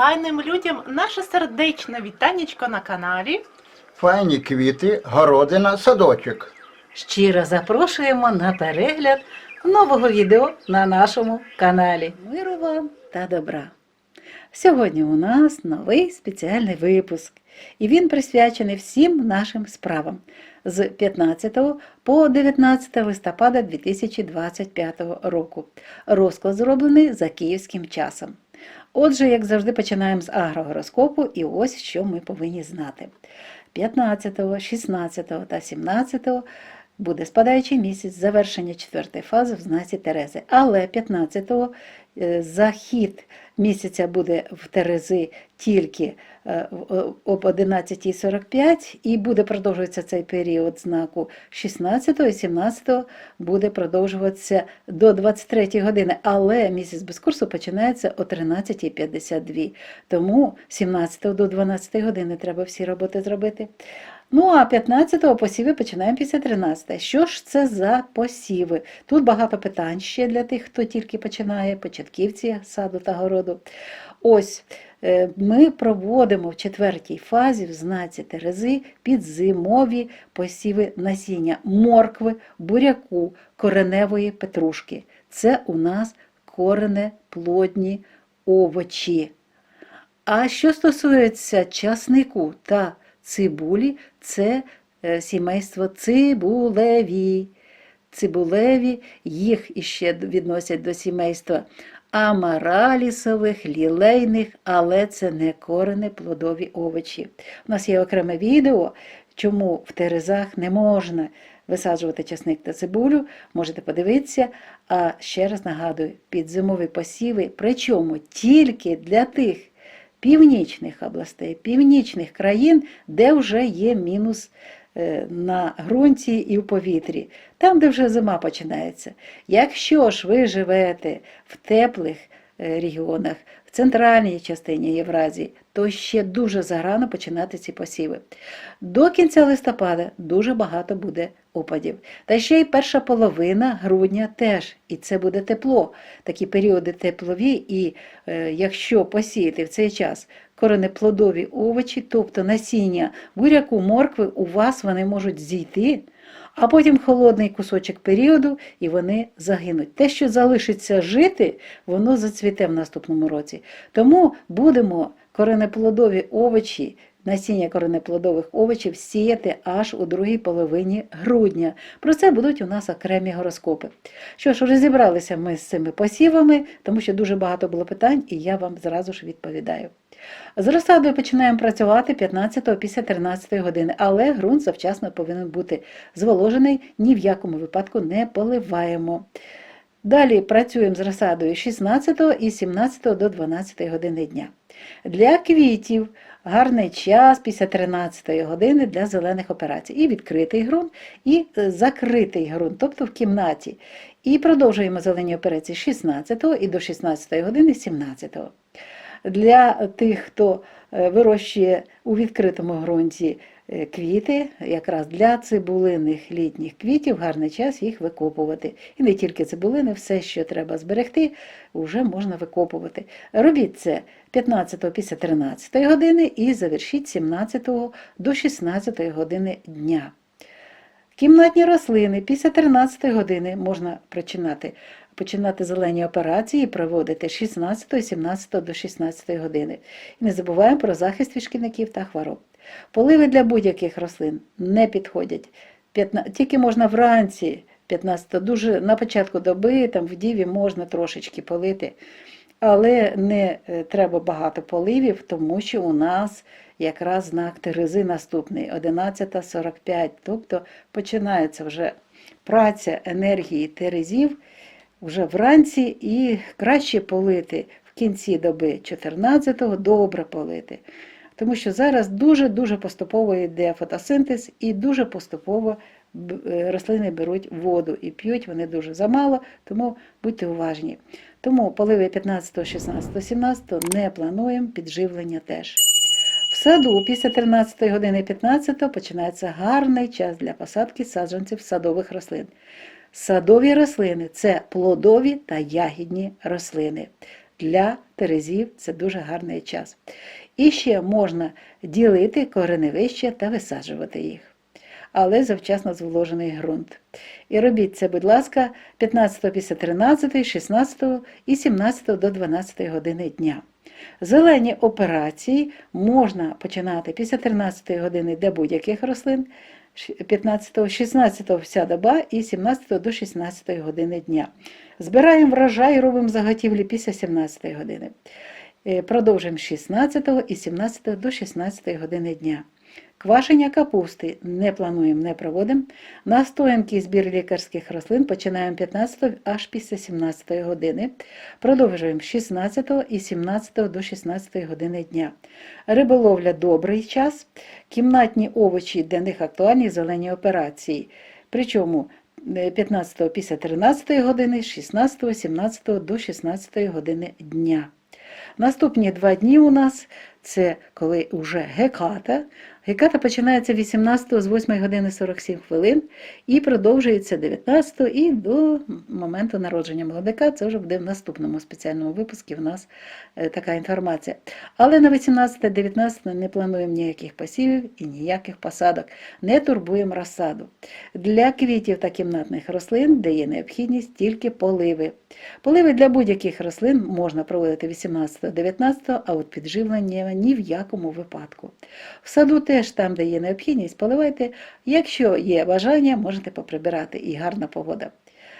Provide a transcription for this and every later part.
файним людям наше сердечне вітанечко на каналі. Файні квіти, городина, садочок. Щиро запрошуємо на перегляд нового відео на нашому каналі. Миру вам та добра. Сьогодні у нас новий спеціальний випуск, і він присвячений всім нашим справам з 15 по 19 листопада 2025 року. Розклад зроблений за київським часом. Отже, як завжди, починаємо з агрогороскопу, і ось що ми повинні знати. 15, 16 та 17 буде спадаючий місяць, завершення четвертої фази в знаці Терези. Але 15-го е, захід місяця буде в Терези тільки е, в- об 11.45 і буде продовжуватися цей період знаку 16 і 17 буде продовжуватися до 23 години, але місяць без курсу починається о 13.52. Тому 17 до 12 години треба всі роботи зробити. Ну а 15-го посіви починаємо після 13-го. Що ж це за посіви? Тут багато питань ще для тих, хто тільки починає, початківці саду та городу. Ось е, ми проводимо в четвертій фазі в знаці Терези підзимові посіви насіння моркви, буряку, кореневої петрушки. Це у нас коренеплодні овочі. А що стосується часнику та цибулі, це е, сімейство цибулеві. Цибулеві їх іще відносять до сімейства амаралісових, лілейних, але це не корені плодові овочі. У нас є окреме відео, чому в терезах не можна висаджувати часник та цибулю. Можете подивитися. А ще раз нагадую, підзимові посіви, причому тільки для тих північних областей, північних країн, де вже є мінус е, на ґрунті і в повітрі, там, де вже зима починається. Якщо ж ви живете в теплих регіонах, в центральній частині Євразії, то ще дуже зарано починати ці посіви. До кінця листопада дуже багато буде опадів. Та ще й перша половина грудня теж, і це буде тепло. Такі періоди теплові, і е, якщо посіяти в цей час коренеплодові овочі, тобто насіння буряку, моркви, у вас вони можуть зійти, а потім холодний кусочок періоду, і вони загинуть. Те, що залишиться жити, воно зацвіте в наступному році. Тому будемо коренеплодові овочі, насіння коренеплодових овочів сіяти аж у другій половині грудня. Про це будуть у нас окремі гороскопи. Що ж, розібралися ми з цими посівами, тому що дуже багато було питань, і я вам зразу ж відповідаю. З розсадою починаємо працювати 15 після 13 години, але ґрунт завчасно повинен бути зволожений, ні в якому випадку не поливаємо. Далі працюємо з розсадою 16 і 17 до 12 години дня. Для квітів гарний час після 13 години для зелених операцій. І відкритий ґрунт, і е, закритий ґрунт, тобто в кімнаті. І продовжуємо зелені операції з 16 і до 16 години 17. Для тих, хто е, вирощує у відкритому ґрунті е, квіти, якраз для цибулиних літніх квітів гарний час їх викопувати. І не тільки цибулини, все, що треба зберегти, вже можна викопувати. Робіть це 15 після 13 години і завершіть 17 до 16 години дня. Кімнатні рослини після 13 години можна починати, починати зелені операції і проводити з 16, 17 до 16 години. І не забуваємо про захист від шкідників та хвороб. Поливи для будь-яких рослин не підходять. Тільки можна вранці, 15 дуже на початку доби, там в діві можна трошечки полити. Але не е, треба багато поливів, тому що у нас якраз знак Терези наступний 11.45. Тобто починається вже праця енергії Терезів вже вранці і краще полити в кінці доби 14-го, добре полити. Тому що зараз дуже-дуже поступово йде фотосинтез і дуже поступово е, рослини беруть воду і п'ють вони дуже замало, тому будьте уважні. Тому поливи 15, 16, 17 не плануємо, підживлення теж. В саду після 13 години 15 починається гарний час для посадки саджанців садових рослин. Садові рослини це плодові та ягідні рослини. для терезів це дуже гарний час. І ще можна ділити кореневища та висаджувати їх. Але завчасно зволожений ґрунт. І робіть це, будь ласка, 15 після 13, 16 і 17 до 12 години дня. Зелені операції можна починати після 13 години для будь-яких рослин, 15, 16 вся доба і 17 до 16 години дня. Збираємо врожай, робимо заготівлі після 17 години. Е, Продовжуємо з 16 і 17 до 16 години дня. Квашення капусти не плануємо, не проводимо. Настоянки збір лікарських рослин починаємо 15 аж після 17 години. Продовжуємо з 16 і 17 до 16 години дня. Риболовля добрий час. Кімнатні овочі для них актуальні зелені операції. Причому е, 15 після 13 години, з 16, 17 до 16 години дня. Наступні два дні у нас це коли вже геката. Геката починається 18 з 8 години 47 хвилин і продовжується 19 і до моменту народження молодика. Це вже буде в наступному спеціальному випуску. У нас е, така інформація. Але на 18-19 не плануємо ніяких посівів і ніяких посадок. Не турбуємо розсаду. Для квітів та кімнатних рослин, де є необхідність, тільки поливи. Поливи для будь-яких рослин можна проводити 18-19, а от підживлення ні в якому випадку. В саду теж там, де є необхідність, поливайте. Якщо є бажання, можете поприбирати і гарна погода.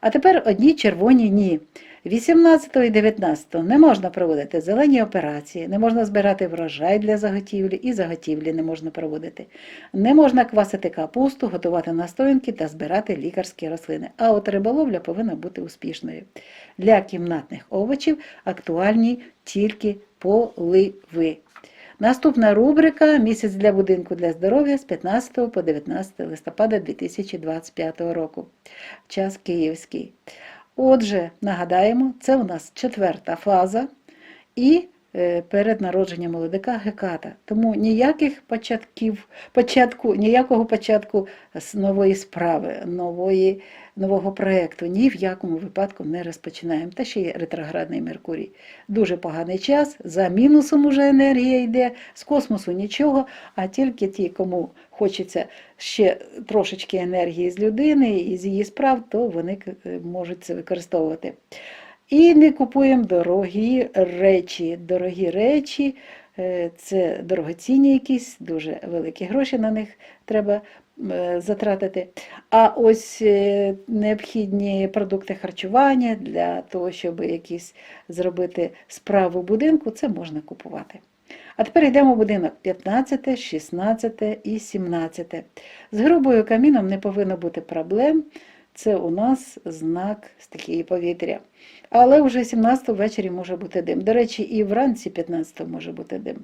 А тепер одні червоні ні. 18 і 19 не можна проводити зелені операції, не можна збирати врожай для заготівлі і заготівлі не можна проводити. Не можна квасити капусту, готувати настоянки та збирати лікарські рослини. А от риболовля повинна бути успішною. Для кімнатних овочів актуальні тільки поливи. Наступна рубрика Місяць для будинку для здоров'я з 15 по 19 листопада 2025 року. Час київський. Отже, нагадаємо, це у нас четверта фаза і перед народженням молодика геката. Тому ніяких початків, початку, ніякого початку нової справи, нової, нового проєкту ні в якому випадку не розпочинаємо. Та ще є ретроградний Меркурій. Дуже поганий час, за мінусом уже енергія йде, з космосу нічого, а тільки ті, кому хочеться ще трошечки енергії з людини і з її справ, то вони е, можуть це використовувати. І не купуємо дорогі речі. Дорогі речі е, це дорогоцінні якісь, дуже великі гроші на них треба е, затратити. А ось е, необхідні продукти харчування для того, щоб якісь зробити справу будинку, це можна купувати. А тепер йдемо в будинок 15, 16 і 17. З грубою каміном не повинно бути проблем. Це у нас знак стихії повітря. Але вже 17 ввечері може бути дим. До речі, і вранці 15 може бути дим.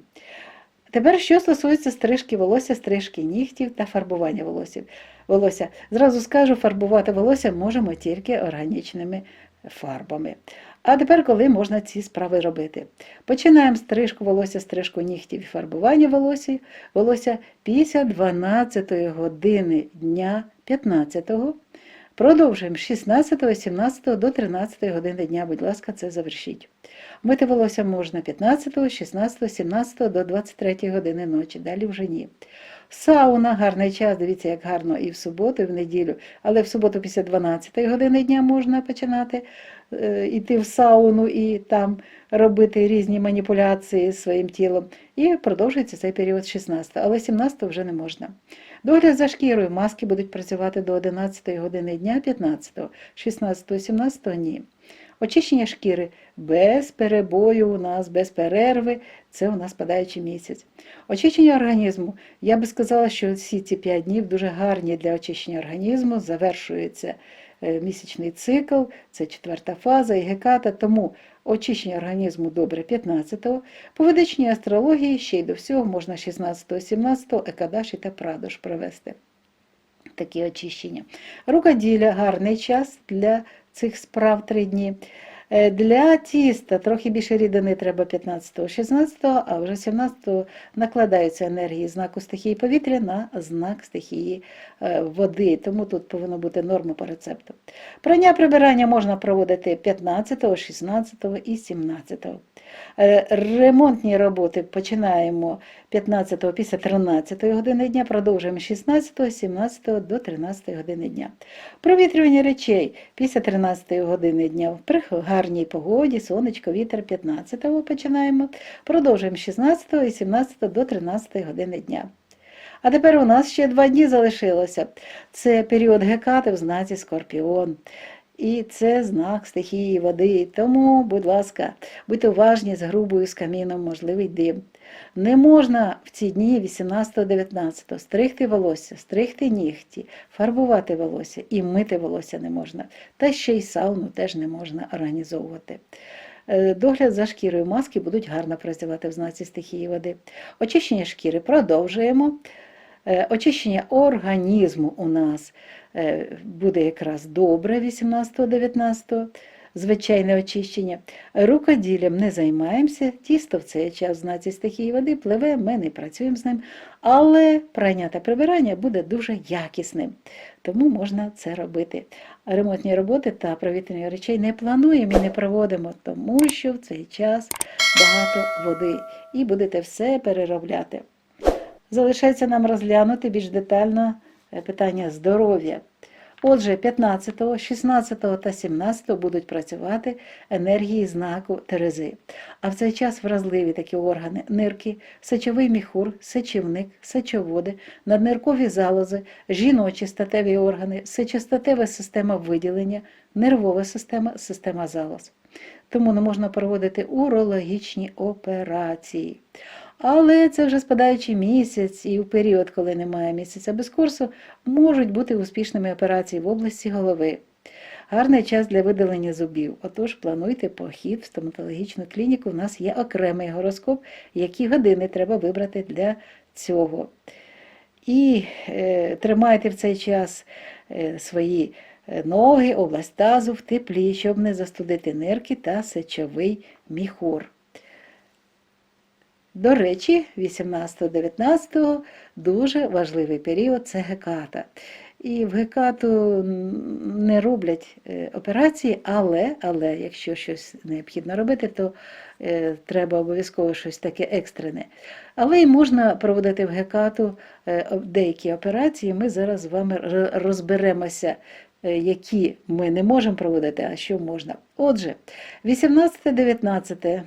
Тепер, що стосується стрижки волосся, стрижки нігтів та фарбування волосся. волосся. Зразу скажу, фарбувати волосся можемо тільки органічними фарбами. А тепер, коли можна ці справи робити? Починаємо стрижку волосся, стрижку нігтів і фарбування волосся, волосся після 12 години дня 15-го. Продовжуємо з 16, 17 до 13 години дня, будь ласка, це завершіть. Мити волосся можна 15, 16, 17 до 23 години ночі, далі вже ні. Сауна, гарний час, дивіться, як гарно і в суботу, і в неділю, але в суботу після 12 години дня можна починати е, йти в сауну і там робити різні маніпуляції своїм тілом. І продовжується цей період з 16, але 17 вже не можна. Догляд за шкірою маски будуть працювати до 11 години дня 15, 16, 17 ні. Очищення шкіри без перебою у нас, без перерви, це у нас падаючий місяць. Очищення організму. Я би сказала, що всі ці 5 днів дуже гарні для очищення організму, завершується місячний цикл, це четверта фаза і геката, тому очищення організму добре 15-го. По ведичній астрології ще й до всього можна 16-го, 17-го екадаші та прадош провести. Такі очищення. Рукоділля гарний час для цих справ три дні. Е, Для тіста трохи більше рідини треба 15-16, а вже 17 накладаються енергії знаку стихії повітря на знак стихії е, води. Тому тут повинно бути норма по рецепту. Прання прибирання можна проводити 15, 16 і 17. Е, Ремонтні роботи починаємо 15 після 13 години дня, продовжуємо 16, 17 до 13 години дня. Провітрювання речей після 13 години дня при гарній погоді, сонечко, вітер 15 починаємо, продовжуємо 16 і 17 до 13 години дня. А тепер у нас ще два дні залишилося. Це період гекати в знаці Скорпіон. І це знак стихії води. Тому, будь ласка, будьте уважні з грубою з каміном, можливий дим. Не можна в ці дні 18-19 стригти волосся, стригти нігті, фарбувати волосся і мити волосся не можна. Та ще й сауну теж не можна організовувати. Е, Догляд за шкірою маски будуть гарно працювати в знаці стихії води. Очищення шкіри продовжуємо. Е, Очищення організму у нас е, буде якраз добре 18-19, звичайне очищення. Рукоділлям не займаємося, тісто в цей час в знаці стихії води пливе, ми не працюємо з ним, але прання та прибирання буде дуже якісним, тому можна це робити. Ремонтні роботи та провітрення речей не плануємо і не проводимо, тому що в цей час багато води і будете все переробляти. Залишається нам розглянути більш детально е, питання здоров'я. Отже, 15, 16 та 17 будуть працювати енергії знаку Терези. А в цей час вразливі такі органи нирки, сечовий міхур, сечівник, сечоводи, надниркові залози, жіночі статеві органи, сечостатева система виділення, нервова система, система залоз. Тому не можна проводити урологічні операції. Але це вже спадаючий місяць, і в період, коли немає місяця без курсу, можуть бути успішними операції в області голови. Гарний час для видалення зубів. Отож, плануйте похід в стоматологічну клініку. У нас є окремий гороскоп, які години треба вибрати для цього. І е, тримайте в цей час е, свої е, ноги, область тазу в теплі, щоб не застудити нирки та сечовий міхур. До речі, 18-19 дуже важливий період це геката. І в гекату не роблять е, операції, але, але якщо щось необхідно робити, то е, треба обов'язково щось таке екстрене. Але й можна проводити в гекату е, деякі операції. Ми зараз з вами розберемося, які ми не можемо проводити, а що можна. Отже, 18-19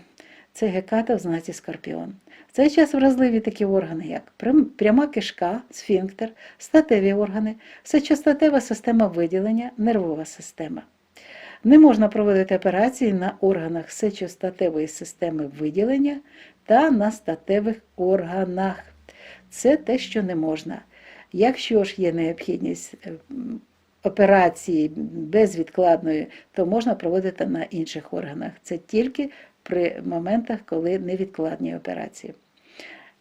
це геката в знаці Скорпіон. В цей час вразливі такі органи, як пряма кишка, сфінктер, статеві органи, сечостатева система виділення, нервова система. Не можна проводити операції на органах сечостатевої системи виділення та на статевих органах. Це те, що не можна. Якщо ж є необхідність е, операції безвідкладної, то можна проводити на інших органах. Це тільки при моментах, коли невідкладні операції.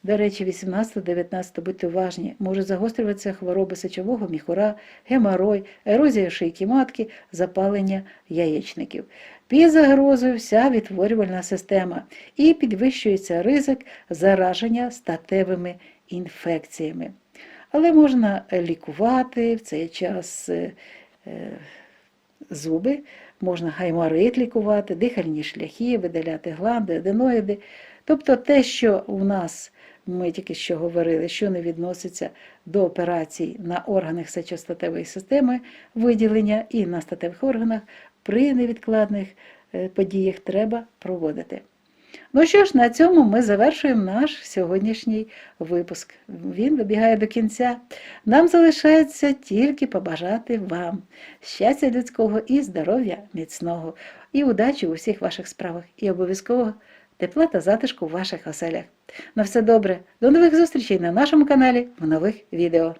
До речі, 18-19 будьте уважні, можуть загострюватися хвороби сечового міхура, геморой, ерозія шийки матки, запалення яєчників. Під загрозою вся відтворювальна система і підвищується ризик зараження статевими інфекціями. Але можна лікувати в цей час е, зуби, можна гайморит лікувати, дихальні шляхи, видаляти гланди, аденоїди. Тобто те, що у нас, ми тільки що говорили, що не відноситься до операцій на органах сечостатевої системи виділення і на статевих органах, при невідкладних е, подіях треба проводити. Ну що ж, на цьому ми завершуємо наш сьогоднішній випуск. Він добігає до кінця. Нам залишається тільки побажати вам щастя людського і здоров'я міцного, і удачі у всіх ваших справах, і обов'язково тепла та затишку в ваших оселях. На все добре, до нових зустрічей на нашому каналі в нових відео.